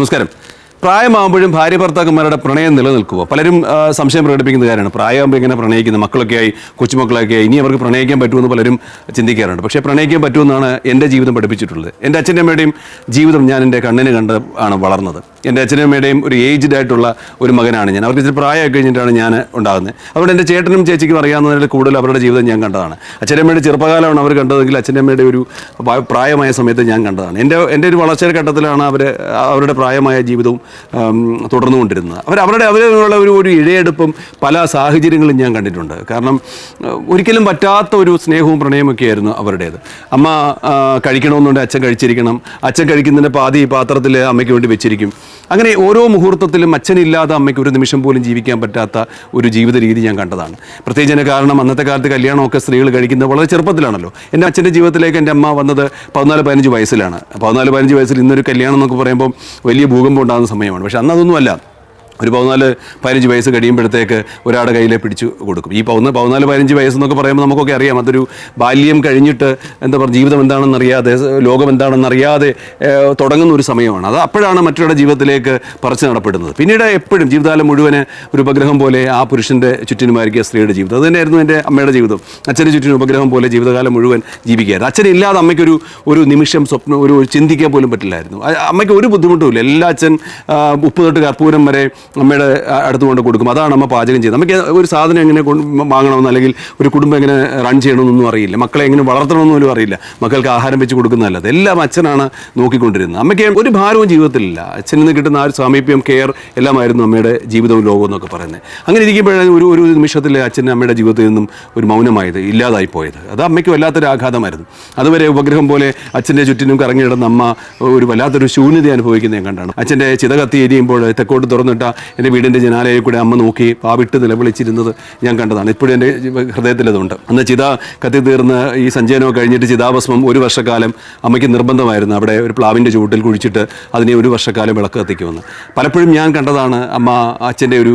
നമസ്കാരം. പ്രായമാകുമ്പോഴും ഭാര്യ ഭർത്താക്കന്മാരുടെ പ്രണയം നിലനിൽക്കുമോ പലരും സംശയം പ്രകടിപ്പിക്കുന്ന കാര്യമാണ്. പ്രായമാകുമ്പോൾ ഇങ്ങനെ പ്രണയിക്കുന്നത് മക്കളൊക്കെ ആയി കൊച്ചുമക്കളൊക്കെ ആയി ഇനി അവർക്ക് പ്രണയിക്കാൻ പറ്റുമെന്ന് പലരും ചിന്തിക്കാറുണ്ട്. പക്ഷേ പ്രണയിക്കാൻ പറ്റുമെന്നാണ് എന്റെ ജീവിതം പഠിപ്പിച്ചിട്ടുള്ളത്. എന്റെ അച്ഛന്റെ അമ്മയുടെയും ജീവിതം ഞാൻ എന്റെ കണ്ണിന് കണ്ട് ആണ് വളർന്നത്. എന്റെ അച്ഛനും അമ്മയുടെയും ഒരു ഏജ്ഡ് ആയിട്ടുള്ള ഒരു മകനാണ് ഞാൻ. അവർക്ക് ഇച്ചിരി പ്രായമൊക്കെ കഴിഞ്ഞിട്ടാണ് ഞാൻ ഉണ്ടാകുന്നത്. അതുകൊണ്ട് എന്റെ ചേട്ടനും ചേച്ചിക്കും അറിയാവുന്നതിൽ കൂടുതൽ അവരുടെ ജീവിതം ഞാൻ കണ്ടതാണ്. അച്ഛനമ്മയുടെ ചെറുപ്പകാലമാണ് അവർ കണ്ടതെങ്കിൽ അച്ഛനമ്മയുടെ ഒരു പ്രായമായ സമയത്ത് ഞാൻ കണ്ടതാണ്. എന്റെ എന്റെ ഒരു വളർച്ചയുടെ ഘട്ടത്തിലാണ് അവർ അവരുടെ പ്രായമായ ജീവിതവും തുടർന്നുകൊണ്ടിരുന്നത്. അവർ അവരുടെ അവരുള്ള ഒരു ഒരു ഇഴയെടുപ്പും പല സാഹചര്യങ്ങളും ഞാൻ കണ്ടിട്ടുണ്ട്. കാരണം ഒരിക്കലും പറ്റാത്ത ഒരു സ്നേഹവും പ്രണയമൊക്കെ ആയിരുന്നു അവരുടേത്. അമ്മ കഴിക്കണമെന്നുണ്ടെങ്കിൽ അച്ഛൻ കഴിച്ചിരിക്കണം. അച്ഛൻ കഴിക്കുന്നതിന്റെ പാതി പാത്രത്തിൽ അമ്മയ്ക്ക് വേണ്ടി വെച്ചിരിക്കും. അങ്ങനെ ഓരോ മുഹൂർത്തത്തിലും അച്ഛനില്ലാതെ അമ്മയ്ക്ക് ഒരു നിമിഷം പോലും ജീവിക്കാൻ പറ്റാത്ത ഒരു ജീവിത രീതി ഞാൻ കണ്ടതാണ്. പ്രത്യേകിച്ച് കാരണം അന്നത്തെ കാലത്ത് കല്യാണമൊക്കെ സ്ത്രീകൾ കഴിക്കുന്നത് വളരെ ചെറുപ്പത്തിലാണല്ലോ. എന്റെ അച്ഛന്റെ ജീവിതത്തിലേക്ക് എന്റെ അമ്മ വന്നത് പതിനാല് പതിനഞ്ച് വയസ്സിലാണ്. പതിനാല് പതിനഞ്ച് വയസ്സിൽ ഇന്നൊരു കല്യാണം എന്നൊക്കെ പറയുമ്പോൾ വലിയ ഭൂകമ്പം ഉണ്ടാകുന്ന സമയമാണ്. പക്ഷെ അന്ന് അതൊന്നുമല്ല ഒരു പതിനാല് പതിനഞ്ച് വയസ്സ് കഴിയുമ്പോഴത്തേക്ക് ഒരാളുടെ കയ്യിൽ പിടിച്ചു കൊടുക്കും. ഈ പതിനാല് പതിനാല് പതിനഞ്ച് വയസ്സെന്നൊക്കെ പറയുമ്പോൾ നമുക്കൊക്കെ അറിയാം. അതൊരു ബാല്യം കഴിഞ്ഞിട്ട് എന്താ പറയുക ജീവിതം എന്താണെന്ന് അറിയാതെ ലോകം എന്താണെന്ന് അറിയാതെ തുടങ്ങുന്ന ഒരു സമയമാണ്. അത് അപ്പോഴാണ് മറ്റൊരാളുടെ ജീവിതത്തിലേക്ക് പറിച്ചു നടപ്പെടുന്നത്. പിന്നീട് എപ്പോഴും ജീവിതകാലം മുഴുവൻ ഒരു ഉപഗ്രഹം പോലെ ആ പുരുഷന്റെ ചുറ്റിനുമായിരിക്കും സ്ത്രീയുടെ ജീവിതം. അത് തന്നെയായിരുന്നു എന്റെ അമ്മയുടെ ജീവിതം. അച്ഛന്റെ ചുറ്റിനും ഉപഗ്രഹം പോലെ ജീവിതകാലം മുഴുവൻ ജീവിക്കുകയായിരുന്നു. അച്ഛനില്ലാതെ അമ്മയ്ക്കൊരു ഒരു നിമിഷം സ്വപ്നം ഒരു ചിന്തിക്കാൻ പോലും പറ്റില്ലായിരുന്നു. അമ്മയ്ക്ക് ഒരു ബുദ്ധിമുട്ടുമില്ല. എല്ലാ അച്ഛൻ ഉപ്പ് തൊട്ട് കർപ്പൂരം വരെ അമ്മയുടെ അടുത്ത് കൊണ്ട് കൊടുക്കും. അതാണ് അമ്മ പാചകം ചെയ്യുന്നത്. നമുക്ക് ഒരു സാധനം എങ്ങനെ വാങ്ങണമെന്ന് അല്ലെങ്കിൽ ഒരു കുടുംബം എങ്ങനെ റൺ ചെയ്യണമെന്നൊന്നും അറിയില്ല. മക്കളെ എങ്ങനെ വളർത്തണമെന്നൊന്നും പോലും അറിയില്ല. മക്കൾക്ക് ആഹാരം വെച്ച് കൊടുക്കുന്നതല്ല എല്ലാം അച്ഛനാണ് നോക്കിക്കൊണ്ടിരുന്നത്. അമ്മയ്ക്ക് ഒരു ഭാരവും ജീവിതത്തിലില്ല. അച്ഛനിൽ നിന്ന് കിട്ടുന്ന ആ ഒരു സാമീപ്യം കെയർ എല്ലാമായിരുന്നു അമ്മയുടെ ജീവിതവും ലോകവും എന്നൊക്കെ പറയുന്നത്. അങ്ങനെ ഇരിക്കുമ്പോഴാണ് ഒരു ഒരു നിമിഷത്തിൽ അച്ഛൻ അമ്മയുടെ ജീവിതത്തിൽ നിന്നും ഒരു മൗനമായത് ഇല്ലാതായി പോയത്. അത് അമ്മയ്ക്ക് വല്ലാത്തൊരു ആഘാതമായിരുന്നു. അതുവരെ ഉപഗ്രഹം പോലെ അച്ഛന്റെ ചുറ്റിനും കറങ്ങിയിടുന്ന അമ്മ ഒരു വല്ലാത്തൊരു ശൂന്യത അനുഭവിക്കുന്ന ഞാൻ കണ്ടാണ്. അച്ഛന്റെ ചിത കത്തി എരിയുമ്പോൾ തെക്കോട്ട് തുറന്നിട്ട എന്റെ വീടിന്റെ ജനാലയിൽ കൂടെ അമ്മ നോക്കി പാവിട്ട് നിലവിളിച്ചിരുന്നത് ഞാൻ കണ്ടതാണ്. ഇപ്പോഴും എന്റെ ഹൃദയത്തിൽ അതുണ്ട് അന്ന് ചിത കത്തി തീർന്ന് ഈ സഞ്ചയനമൊക്കെ കഴിഞ്ഞിട്ട് ചിതാഭസ്മം ഒരു വർഷക്കാലം അമ്മയ്ക്ക് നിർബന്ധമായിരുന്നു അവിടെ ഒരു പ്ലാവിന്റെ ചുവട്ടിൽ കുഴിച്ചിട്ട് അതിനെ ഒരു വർഷക്കാലം വിളക്ക് കത്തിക്കുമെന്ന്. പലപ്പോഴും ഞാൻ കണ്ടതാണ് അമ്മ അച്ഛന്റെ ഒരു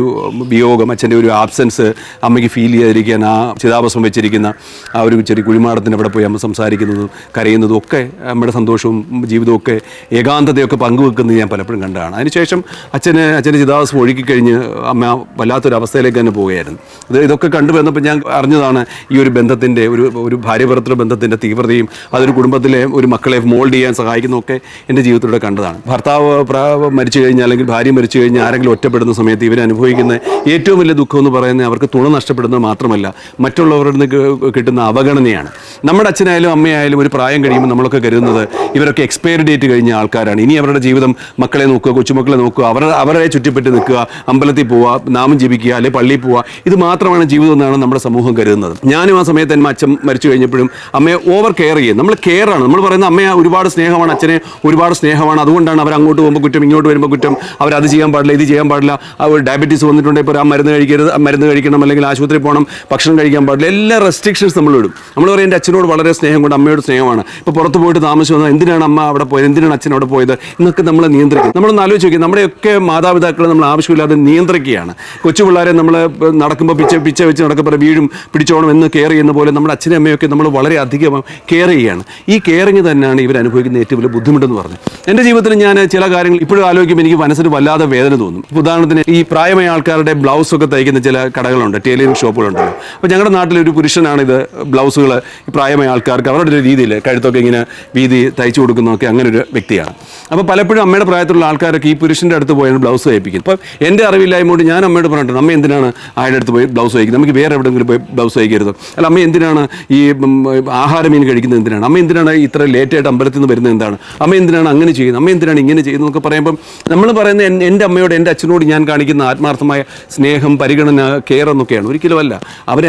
വിയോഗം അച്ഛന്റെ ഒരു ആബ്സെൻസ് അമ്മയ്ക്ക് ഫീൽ ചെയ്യാതിരിക്കാൻ ആ ചിതാഭസ്മം വെച്ചിരിക്കുന്ന ആ ഒരു ചെറിയ കുഴിമാടത്തിന് അവിടെ പോയി അമ്മ സംസാരിക്കുന്നതും കരയുന്നതും ഒക്കെ അമ്മയുടെ സന്തോഷവും ജീവിതവും ഒക്കെ ഏകാന്തതയൊക്കെ പങ്കുവെക്കുന്നത് ഞാൻ പലപ്പോഴും കണ്ടതാണ്. അതിനുശേഷം അച്ഛന് അച്ഛന്റെ ചിതാഭസ്മം ഒഴുകിക്കഴിഞ്ഞ് അമ്മ വല്ലാത്തൊരു അവസ്ഥയിലേക്ക് തന്നെ പോവുകയായിരുന്നു. ഇത് ഇതൊക്കെ കണ്ടു വന്നപ്പോൾ ഞാൻ അറിഞ്ഞതാണ് ഈ ഒരു ബന്ധത്തിന്റെ ഒരു ഒരു ഭാര്യ ഭർത്തൃ ബന്ധത്തിന്റെ തീവ്രതയും അതൊരു കുടുംബത്തിലെ ഒരു മക്കളെ മോൾഡ് ചെയ്യാൻ സഹായിക്കുന്നതൊക്കെ എന്റെ ജീവിതത്തിലൂടെ കണ്ടതാണ്. ഭർത്താവ് മരിച്ചു കഴിഞ്ഞാൽ അല്ലെങ്കിൽ ഭാര്യ മരിച്ചു കഴിഞ്ഞാൽ ആരെങ്കിലും ഒറ്റപ്പെടുന്ന സമയത്ത് ഇവർ അനുഭവിക്കുന്ന ഏറ്റവും വലിയ ദുഃഖം എന്ന് പറയുന്നത് അവർക്ക് തുണ നഷ്ടപ്പെടുന്നത് മാത്രമല്ല മറ്റുള്ളവരുടെ നിന്ന് കിട്ടുന്ന അവഗണനയാണ്. നമ്മുടെ അച്ഛനായാലും അമ്മയായാലും ഒരു പ്രായം കഴിയുമ്പോൾ നമ്മളൊക്കെ കരുതുന്നത് ഇവരൊക്കെ എക്സ്പയർ ഡേറ്റ് കഴിഞ്ഞ ആൾക്കാരാണ്. ഇനി അവരുടെ ജീവിതം മക്കളെ നോക്കുക കൊച്ചുമക്കളെ നോക്കുക അവർ അവരെ ചുറ്റിപ്പറ്റി നിൽക്കുക അമ്പലത്തിൽ പോവുക നാമം ജപിക്കുക അല്ലെങ്കിൽ പള്ളിയിൽ പോവുക ഇത് മാത്രമാണ് ജീവിതം എന്നാണ് നമ്മുടെ സമൂഹം കരുതുന്നത്. ഞാനും ആ സമയത്ത് എന്റെ അച്ഛൻ മരിച്ചു കഴിഞ്ഞപ്പോഴും അമ്മയെ ഓവർ കെയർ ചെയ്യും നമ്മൾ കെയർ ആണ്. നമ്മൾ പറയുന്ന അമ്മയെ ഒരുപാട് സ്നേഹമാണ് അച്ഛനെ ഒരുപാട് സ്നേഹമാണ്. അതുകൊണ്ടാണ് അവർ അങ്ങോട്ട് പോകുമ്പോൾ കുറ്റം ഇങ്ങോട്ട് വരുമ്പോൾ കുറ്റം. അവർ അത് ചെയ്യാൻ പാടില്ല ഇത് ചെയ്യാൻ പാടില്ല. അവർ ഡയബറ്റീസ് വന്നിട്ടുണ്ടെങ്കിൽ ഇപ്പോൾ ആ മരുന്ന് കഴിക്കരുത് മരുന്ന് കഴിക്കണം അല്ലെങ്കിൽ ആശുപത്രി പോകണം ഭക്ഷണം കഴിക്കാൻ പാടില്ല. എല്ലാ റെസ്ട്രിക്ഷൻസ് നമ്മൾ ഇടും. നമ്മൾ പറയും എന്റെ അച്ഛനോട് വളരെ സ്നേഹം കൊണ്ട് അമ്മയോട് സ്നേഹമാണ്. ഇപ്പോൾ പുറത്ത് പോയിട്ട് താമസിച്ചു വന്നാൽ എന്തിനാണ് അമ്മ അവിടെ പോയത്? എന്തിനാണ് അച്ഛൻ അവിടെ പോയത്? എന്നൊക്കെ നമ്മൾ നിയന്ത്രിക്കും. നമ്മളൊന്ന് ആലോചിച്ച് നോക്കി നമ്മുടെയൊക്കെ മാതാപിതാക്കളെ നമ്മൾ ആവശ്യമില്ലാതെ നിയന്ത്രിക്കുകയാണ്. കൊച്ചു പിള്ളേരെ നമ്മൾ നടക്കുമ്പോൾ പിച്ച പിച്ച വെച്ച് നടക്കുമ്പോൾ വീഴും പിടിച്ചോണം എന്ന് കെയർ ചെയ്യുന്ന പോലെ നമ്മുടെ അച്ഛനും അമ്മയൊക്കെ നമ്മൾ വളരെ അധികം കെയർ ചെയ്യുകയാണ്. ഈ കെയറിങ് തന്നെയാണ് ഇവർ അനുഭവിക്കുന്ന ഏറ്റവും വലിയ ബുദ്ധിമുട്ടെന്ന് പറഞ്ഞു എന്റെ ജീവിതത്തിൽ ഞാൻ ചില കാര്യങ്ങൾ ഇപ്പോഴും ആലോചിക്കുമ്പോൾ എനിക്ക് മനസ്സിന് വല്ലാതെ വേദന തോന്നും. ഉദാഹരണത്തിന് ഈ പ്രായമായ ആൾക്കാരുടെ ബ്ലൗസ് ഒക്കെ തയ്ക്കുന്ന ചില കടകളുണ്ട് ടൈലറിംഗ് ഷോപ്പുകളുണ്ടല്ലോ അപ്പോൾ ഞങ്ങളുടെ നാട്ടിൽ ഒരു പുരുഷനാണ് ഇത് ബ്ലൗസുകൾ പ്രായമായ ആൾക്കാർക്ക് അവരുടെ ഒരു രീതിയിൽ കഴുത്തൊക്കെ ഇങ്ങനെ വീതി തയ്ച്ചു കൊടുക്കുന്നതൊക്കെ അങ്ങനെ ഒരു വ്യക്തിയാണ്. അപ്പോൾ പലപ്പോഴും അമ്മയുടെ പ്രായത്തിലുള്ള ആൾക്കാരൊക്കെ ഈ പുരുഷന്റെ അടുത്ത് പോയാണ് ബ്ലൗസ് തയ്പ്പിക്കുന്നത്. അപ്പോൾ എന്റെ അറിവില്ലായ്മ കൊണ്ട് ഞാൻ അമ്മയോട് പറഞ്ഞിട്ടുണ്ട് അമ്മ എന്തിനാണ് അയാളുടെ അടുത്ത് പോയി ബ്ലൗസ് തയ്ക്കുന്നത്? നമുക്ക് വേറെ എവിടെയെങ്കിലും പോയി ബ്ലൗസ് തയ്ക്കരുത്. അല്ല അമ്മ എന്തിനാണ് ഈ ആഹാരം മീൻ കഴിക്കുന്നത് എന്തിനാണ്? അമ്മ എന്തിനാണ് ഇത്ര ലേറ്റായിട്ട് അമ്പലത്തിൽ നിന്ന് വരുന്നത് എന്താണ്? അമ്മ എന്തിനാണ് അങ്ങനെ ചെയ്യുന്നത്? അമ്മ എന്തിനാണ് ഇങ്ങനെ ചെയ്യുന്നത് എന്നൊക്കെ പറയുമ്പം നമ്മൾ പറയുന്ന എന്റെ അമ്മയോട് എന്റെ അച്ഛനോട് ഞാൻ കാണിക്കുന്ന ആത്മാർത്ഥമായ സ്നേഹം പരിഗണന കെയർ എന്നൊക്കെയാണ്. ഒരിക്കലും അല്ല.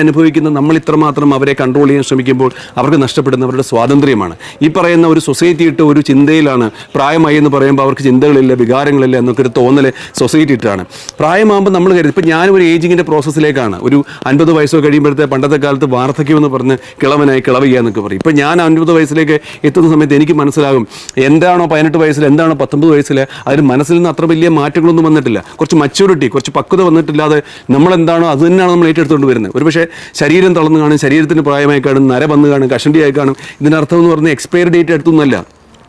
അനുഭവിക്കുന്ന നമ്മൾ ഇത്രമാത്രം അവരെ കൺട്രോൾ ചെയ്യാൻ ശ്രമിക്കുമ്പോൾ അവർക്ക് നഷ്ടപ്പെടുന്ന അവരുടെ സ്വാതന്ത്ര്യമാണ്. ഈ പറയുന്ന ഒരു സൊസൈറ്റി ഇട്ട് ഒരു ചിന്തയിലാണ് പ്രായമായി എന്ന് പറയുമ്പോൾ അവർക്ക് ചിന്തകളില്ല വികാരങ്ങളില്ല എന്നൊക്കെ ഒരു തോന്നൽ സൊസൈറ്റി ഇട്ടാണ് പ്രായമാകുമ്പോൾ നമ്മൾ കരുതി ഇപ്പം ഞാനും ഒരു ഏജിങ്ങിന്റെ പ്രോസസ്സിലേക്കാണ് ഒരു അൻപത് വയസ്സോ കഴിയുമ്പോഴത്തെ പണ്ടത്തെ കാലത്ത് വാർദ്ധക്യം എന്ന് പറഞ്ഞ് കിളവനായി കിളവുക എന്നൊക്കെ പറയും. ഇപ്പം ഞാൻ അൻപത് വയസ്സിലേക്ക് എത്തുന്ന സമയത്ത് എനിക്ക് മനസ്സിലാകും എന്താണോ പതിനെട്ട് വയസ്സിൽ എന്താണോ പത്തൊമ്പത് വയസ്സിൽ അതിന് മനസ്സിൽ നിന്ന് അത്ര വലിയ മാറ്റങ്ങളൊന്നും വന്നിട്ടില്ല. കുറച്ച് മച്യൂരിറ്റി കുറച്ച് പക്വത വന്നിട്ടില്ലാതെ നമ്മളെന്താണോ അത് തന്നെയാണ് നമ്മൾ ഏറ്റെടുത്തുകൊണ്ട് വരുന്നത്. ഒരുപക്ഷെ ശരീരം തളർന്നു കാണും ശരീരത്തിന് പ്രായമായി കാണും നര വന്ന് കാണും കഷണ്ടിയായി കാണും. ഇതിനർത്ഥം എന്ന് പറഞ്ഞാൽ എക്സ്പയർ ഡേറ്റ്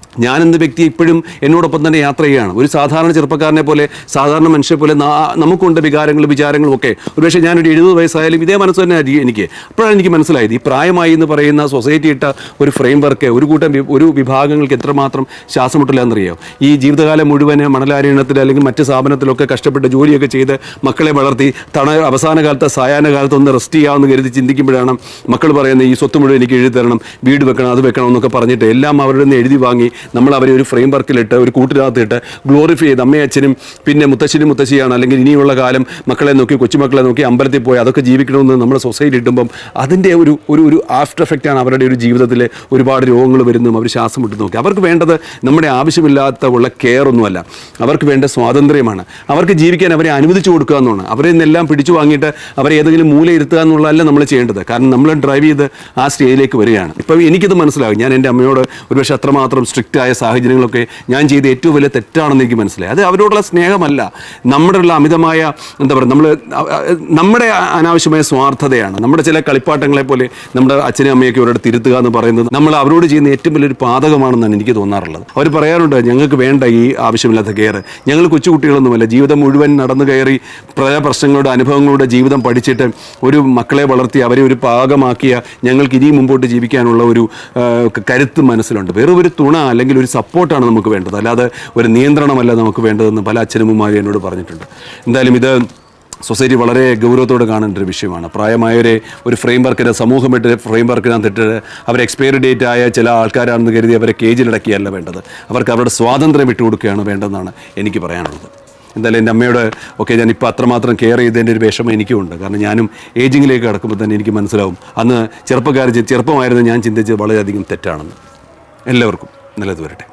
എടുത്തൊന്നുമല്ല ഞാനെന്ന വ്യക്തി ഇപ്പോഴും എന്നോടൊപ്പം തന്നെ യാത്ര ചെയ്യുകയാണ്. ഒരു സാധാരണ ചെറുപ്പക്കാരനെ പോലെ സാധാരണ മനുഷ്യരെ പോലെ നമുക്കുണ്ട് വികാരങ്ങളും വിചാരങ്ങളും ഒക്കെ. ഒരുപക്ഷെ ഞാനൊരു എഴുപത് വയസ്സായാലും ഇതേ മനസ്സ് തന്നെ എനിക്ക്. അപ്പോഴാണ് എനിക്ക് മനസ്സിലായത്. ഈ പ്രായമായി എന്ന് പറയുന്ന സൊസൈറ്റി ഇട്ട ഒരു ഫ്രെയിം വർക്ക് ഒരു കൂട്ടം ഒരു വിഭാഗങ്ങൾക്ക് എത്രമാത്രം ശ്വാസം എന്നറിയാം? ഈ ജീവിതകാലം മുഴുവൻ മണലാരീണത്തിൽ അല്ലെങ്കിൽ മറ്റ് സ്ഥാപനത്തിലൊക്കെ കഷ്ടപ്പെട്ട് ജോലിയൊക്കെ ചെയ്ത് മക്കളെ വളർത്തി തണ അവസാന കാലത്ത് സായാഹ്ന കാലത്ത് ഒന്ന് റെസ്റ്റ് ചെയ്യാമെന്ന് കരുതി ചിന്തിക്കുമ്പോഴാണ് മക്കൾ പറയുന്നത് ഈ സ്വത്ത് മുഴുവൻ എനിക്ക് എഴുതി തരണം വീട് വെക്കണം അത് വെക്കണം എന്നൊക്കെ പറഞ്ഞിട്ട് എല്ലാം അവരുടെ നിന്ന് എഴുതി വാങ്ങി നമ്മൾ അവരെ ഒരു ഫ്രെയിം വർക്കിലിട്ട് ഒരു കൂട്ടിനകത്തിട്ട് ഗ്ലോറിഫൈ ചെയ്ത് അമ്മയും അച്ഛനും പിന്നെ മുത്തശ്ശനും മുത്തശ്ശിയാണ് അല്ലെങ്കിൽ ഇനിയുള്ള കാലം മക്കളെ നോക്കി കൊച്ചുമക്കളെ നോക്കി അമ്പലത്തിൽ പോയി അതൊക്കെ ജീവിക്കണമെന്ന് നമ്മുടെ സൊസൈറ്റി ഇട്ടുമ്പം അതിന്റെ ഒരു ഒരു ഒരു ആഫ്റ്റർ എഫക്റ്റാണ് അവരുടെ ഒരു ജീവിതത്തിൽ ഒരുപാട് രോഗങ്ങൾ വരുന്നതും അവർ ശ്വാസം വിട്ടു നോക്കി. അവർക്ക് വേണ്ടത് നമ്മുടെ ആവശ്യമില്ലാത്ത ഉള്ള കെയർ ഒന്നുമല്ല. അവർക്ക് വേണ്ട സ്വാതന്ത്ര്യമാണ്. അവർക്ക് ജീവിക്കാൻ അവരെ അനുവദിച്ചു കൊടുക്കുക എന്നാണ് അവരെ നിന്നെല്ലാം പിടിച്ചു വാങ്ങിയിട്ട് അവരെ ഏതെങ്കിലും മൂല ഇരുത്തുക എന്നുള്ളതല്ല നമ്മൾ ചെയ്യേണ്ടത്. കാരണം നമ്മൾ ഡ്രൈവ് ചെയ്ത് ആ സ്റ്റേജിലേക്ക് വരികയാണ്. ഇപ്പം എനിക്കിത് മനസ്സിലാകും ഞാൻ എന്റെ അമ്മയോട് ഒരുപക്ഷെ അത്രമാത്രം സ്ട്രിക്റ്റ് ആയ സാഹചര്യങ്ങളൊക്കെ ഞാൻ ചെയ്ത ഏറ്റവും വലിയ തെറ്റാണെന്ന് എനിക്ക് മനസ്സിലായി. അത് അവരോടുള്ള സ്നേഹമല്ല. നമ്മുടെ ഉള്ള അമിതമായ എന്താ പറയുക നമ്മൾ നമ്മുടെ അനാവശ്യമായ സ്വാർത്ഥതയാണ്. നമ്മുടെ ചില കളിപ്പാട്ടങ്ങളെ പോലെ നമ്മുടെ അച്ഛനും അമ്മയൊക്കെ അവരോട് തിരുത്തുക എന്ന് പറയുന്നത് നമ്മൾ അവരോട് ചെയ്യുന്ന ഏറ്റവും വലിയൊരു പാതകമാണെന്നാണ് എനിക്ക് തോന്നാറുള്ളത്. അവർ പറയാറുണ്ട് ഞങ്ങൾക്ക് വേണ്ട ഈ ആവശ്യമില്ലാത്ത കെയർ. ഞങ്ങൾ കൊച്ചുകുട്ടികളൊന്നുമല്ല. ജീവിതം മുഴുവൻ നടന്നു കയറി പല പ്രശ്നങ്ങളുടെ അനുഭവങ്ങളുടെ ജീവിതം പഠിച്ചിട്ട് ഒരു മക്കളെ വളർത്തി അവരെ ഒരു പാകമാക്കിയ ഞങ്ങൾക്ക് ഇനിയും മുമ്പോട്ട് ജീവിക്കാനുള്ള ഒരു കരുത്ത് മനസ്സിലുണ്ട്. വെറും ഒരു തുണ അല്ലെങ്കിൽ ഒരു സപ്പോർട്ടാണ് നമുക്ക് വേണ്ടത്. അല്ലാതെ ഒരു നിയന്ത്രണമല്ല നമുക്ക് വേണ്ടതെന്ന് പല അച്ഛനമ്മമാരും എന്നോട് പറഞ്ഞിട്ടുണ്ട്. എന്തായാലും ഇത് സൊസൈറ്റി വളരെ ഗൗരവത്തോടെ കാണേണ്ട ഒരു വിഷയമാണ്. പ്രായമായവരെ ഒരു ഫ്രെയിം വർക്കിന് സമൂഹം ഇട്ട് ഫ്രെയിം വർക്കിനകത്തിട്ട് അവർ എക്സ്പയറി ഡേറ്റ് ആയ ചില ആൾക്കാരാണെന്ന് കരുതി അവരെ കേജിലടക്കിയല്ല വേണ്ടത്. അവർക്ക് അവരുടെ സ്വാതന്ത്ര്യം വിട്ടുകൊടുക്കുകയാണ് വേണ്ടതെന്നാണ് എനിക്ക് പറയാനുള്ളത്. എന്തായാലും എന്റെ അമ്മയോട് ഒക്കെ ഞാൻ ഇപ്പോൾ അത്രമാത്രം കെയർ ചെയ്തതിന്റെ ഒരു വിഷമം എനിക്കുമുണ്ട് കാരണം ഞാനും ഏജിങ്ങിലേക്ക് കടക്കുമ്പോൾ തന്നെ എനിക്ക് മനസ്സിലാവും. അന്ന് ചെറുപ്പക്കാർ ചെറുപ്പമായിരുന്നു ഞാൻ ചിന്തിച്ചത് വളരെയധികം തെറ്റാണെന്ന്. എല്ലാവർക്കും. നല്ലത് വരട്ടെ.